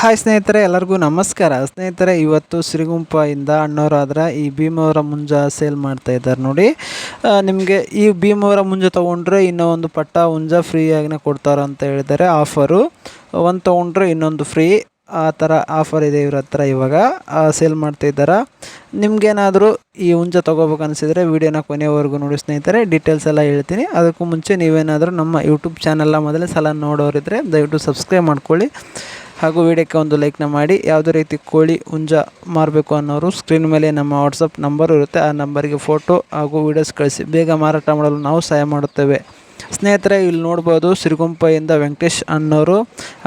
Hi ಸ್ನೇಹಿತರೆ, ಎಲ್ಲರಿಗೂ ನಮಸ್ಕಾರ. ಸ್ನೇಹಿತರೆ, ಇವತ್ತು ಸಿರಿಗುಂಪದಿಂದ ಅಣ್ಣವರಾದ್ರೆ ಈ ಭೀಮವರ ಮುಂಜ ಸೇಲ್ ಮಾಡ್ತಾ ಇದ್ದಾರೆ ನೋಡಿ. ನಿಮಗೆ ಈ ಭೀಮವರ ಮುಂಜ ತೊಗೊಂಡ್ರೆ ಇನ್ನೂ ಒಂದು ಪಟ್ಟ ಹುಂಜ ಫ್ರೀಯಾಗಿನೇ ಕೊಡ್ತಾರೆ ಅಂತ ಹೇಳಿದ್ದಾರೆ. ಆಫರು, ಒಂದು ತೊಗೊಂಡ್ರೆ ಇನ್ನೊಂದು ಫ್ರೀ. ಆ ಥರ ಆಫರ್ ಇದೆ ಇವ್ರ ಹತ್ರ ಇವಾಗ. ಸೇಲ್ ಮಾಡ್ತಾ ಇದ್ದಾರೆ? ನಿಮ್ಗೇನಾದರೂ ಈ ಹುಂಜ ತೊಗೋಬೇಕು ಅನಿಸಿದರೆ ವೀಡಿಯೋನ ಕೊನೆಯವರೆಗೂ ನೋಡಿ ಸ್ನೇಹಿತರೆ. ಡೀಟೇಲ್ಸ್ ಎಲ್ಲ ಹೇಳ್ತೀನಿ. ಅದಕ್ಕೂ ಮುಂಚೆ ನೀವೇನಾದರೂ ನಮ್ಮ ಯೂಟ್ಯೂಬ್ ಚಾನಲ್ನ ಮೊದಲೇ ಸಲ ನೋಡೋರಿದ್ದರೆ ದಯವಿಟ್ಟು ಸಬ್ಸ್ಕ್ರೈಬ್ ಮಾಡ್ಕೊಳ್ಳಿ. ಹಾಗೂ ವಿಡಿಯೋಕ್ಕೆ ಒಂದು ಲೈಕ್ನ ಮಾಡಿ, ಯಾವುದೇ ರೀತಿ ಕೋಳಿ ಹುಂಜ ಮಾರಬೇಕು ಅನ್ನೋರು ಸ್ಕ್ರೀನ್ ಮೇಲೆ ನಮ್ಮ ವಾಟ್ಸಪ್ ನಂಬರ್ ಇರುತ್ತೆ, ಆ ನಂಬರಿಗೆ ಫೋಟೋ ಹಾಗೂ ವೀಡಿಯೋಸ್ ಕಳಿಸಿ. ಬೇಗ ಮಾರಾಟ ಮಾಡಲು ನಾವು ಸಹಾಯ ಮಾಡುತ್ತೇವೆ. ಸ್ನೇಹಿತರೆ, ಇಲ್ಲಿ ನೋಡ್ಬೋದು ಸಿರಿಗುಂಪೆಯಿಂದ ವೆಂಕಟೇಶ್ ಅನ್ನೋರು.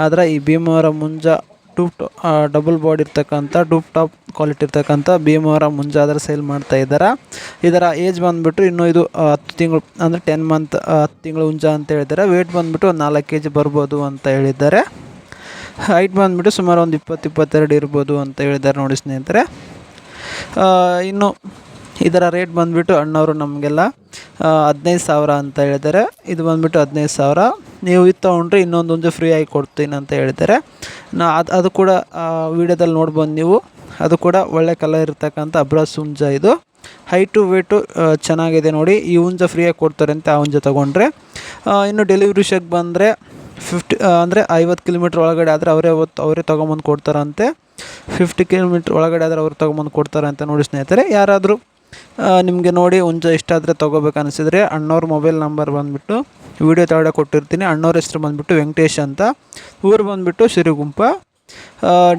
ಆದರೆ ಈ ಭೀಮವರ ಮುಂಜ ಟೂಪ್ ಡಬಲ್ ಬಾಡಿ ಇರ್ತಕ್ಕಂಥ ಟೂಪ್ ಟಾಪ್ ಕ್ವಾಲಿಟಿ ಇರ್ತಕ್ಕಂಥ ಭೀಮವರ ಮುಂಜ ಅದರ ಸೇಲ್ ಮಾಡ್ತಾ ಇದ್ದಾರೆ? ಇದರ ಏಜ್ ಬಂದುಬಿಟ್ಟು ಇನ್ನೂ ಇದು ಹತ್ತು ತಿಂಗಳು, ಅಂದರೆ ಟೆನ್ ಮಂತ್ ಹತ್ತು ತಿಂಗಳು ಹುಂಜ ಅಂತ ಹೇಳಿದ್ದಾರೆ. ವೇಟ್ ಬಂದುಬಿಟ್ಟು ನಾಲ್ಕು ಕೆ ಜಿ ಬರ್ಬೋದು ಅಂತ ಹೇಳಿದ್ದಾರೆ. ಹೈಟ್ ಬಂದುಬಿಟ್ಟು ಸುಮಾರು ಒಂದು ಇಪ್ಪತ್ತು ಇಪ್ಪತ್ತೆರಡು ಇರ್ಬೋದು ಅಂತ ಹೇಳಿದ್ದಾರೆ ನೋಡಿ ಸ್ನೇಹಿತರೆ. ಇನ್ನು ಇದರ ರೇಟ್ ಬಂದುಬಿಟ್ಟು ಅಣ್ಣವರು ನಮಗೆಲ್ಲ ಹದಿನೈದು ಸಾವಿರ ಅಂತ ಹೇಳಿದ್ದಾರೆ. ಇದು ಬಂದುಬಿಟ್ಟು ಹದಿನೈದು ಸಾವಿರ. ನೀವು ಇದು ತೊಗೊಂಡ್ರೆ ಇನ್ನೊಂದು ಒಂದು ಫ್ರೀ ಆಗಿ ಕೊಡ್ತೀನಿ ಅಂತ ಹೇಳಿದ್ದಾರೆ. ನಾ, ಅದು ಅದು ಕೂಡ ವೀಡಿಯೋದಲ್ಲಿ ನೋಡ್ಬೋದು ನೀವು. ಅದು ಕೂಡ ಒಳ್ಳೆ ಕಲರ್ ಇರ್ತಕ್ಕಂಥ ಅಬ್ರಾಸ್ ಹುಂಜ ಇದು. ಹೈಟು ವೇಟು ಚೆನ್ನಾಗಿದೆ ನೋಡಿ. ಈ ಹುಂಜ ಫ್ರೀಯಾಗಿ ಕೊಡ್ತಾರೆ ಅಂತ ಆ ಹುಂಜ ತೊಗೊಂಡ್ರೆ. ಇನ್ನು ಡೆಲಿವರಿ ಶೆಕ್ ಬಂದರೆ ಫಿಫ್ಟಿ ಅಂದರೆ ಐವತ್ತು ಕಿಲೋಮೀಟ್ರ್ ಒಳಗಡೆ ಆದರೆ ಅವರೇ ಅವತ್ತು ಅವರೇ ತೊಗೊಂಬಂದು ಕೊಡ್ತಾರಂತೆ. ಫಿಫ್ಟಿ ಕಿಲೋಮೀಟ್ರ್ ಒಳಗಡೆ ಆದರೆ ಅವ್ರು ತೊಗೊಂಬಂದು ಅಂತ ನೋಡಿ ಸ್ನೇಹಿತರೆ. ಯಾರಾದರೂ ನಿಮಗೆ ನೋಡಿ ಹುಂಜ ಇಷ್ಟ ಆದರೆ ತೊಗೋಬೇಕು ಅನಿಸಿದರೆ ಅಣ್ಣವ್ರ ಮೊಬೈಲ್ ನಂಬರ್ ಬಂದುಬಿಟ್ಟು ವೀಡಿಯೋ ತಗಡೆ ಕೊಟ್ಟಿರ್ತೀನಿ. ಅಣ್ಣವ್ರ ಹೆಸ್ರು ಬಂದುಬಿಟ್ಟು ವೆಂಕಟೇಶ್ ಅಂತ. ಊರು ಬಂದುಬಿಟ್ಟು ಸಿರಿಗುಂಪ.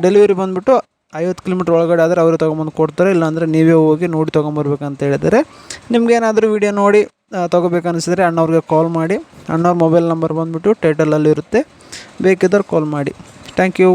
ಡೆಲಿವರಿ ಬಂದುಬಿಟ್ಟು ಐವತ್ತು ಕಿಲೋಮೀಟ್ರ್ ಒಳಗಡೆ ಆದರೆ ಅವರು ತೊಗೊಂಬಂದು ಕೊಡ್ತಾರೆ. ಇಲ್ಲಾಂದರೆ ನೀವೇ ಹೋಗಿ ನೋಡಿ ತೊಗೊಂಬರ್ಬೇಕಂತ ಹೇಳಿದರೆ ನಿಮ್ಗೇನಾದರೂ ವೀಡಿಯೋ ನೋಡಿ ತೊಗೋಬೇಕು ಅನಿಸಿದ್ರೆ ಅಣ್ಣವ್ರಿಗೆ ಕಾಲ್ ಮಾಡಿ. ಅಣ್ಣವ್ರ ಮೊಬೈಲ್ ನಂಬರ್ ಬಂದುಬಿಟ್ಟು ಟೈಟಲಲ್ಲಿರುತ್ತೆ ಬೇಕಿದ್ದವ್ರು ಕಾಲ್ ಮಾಡಿ. Thank you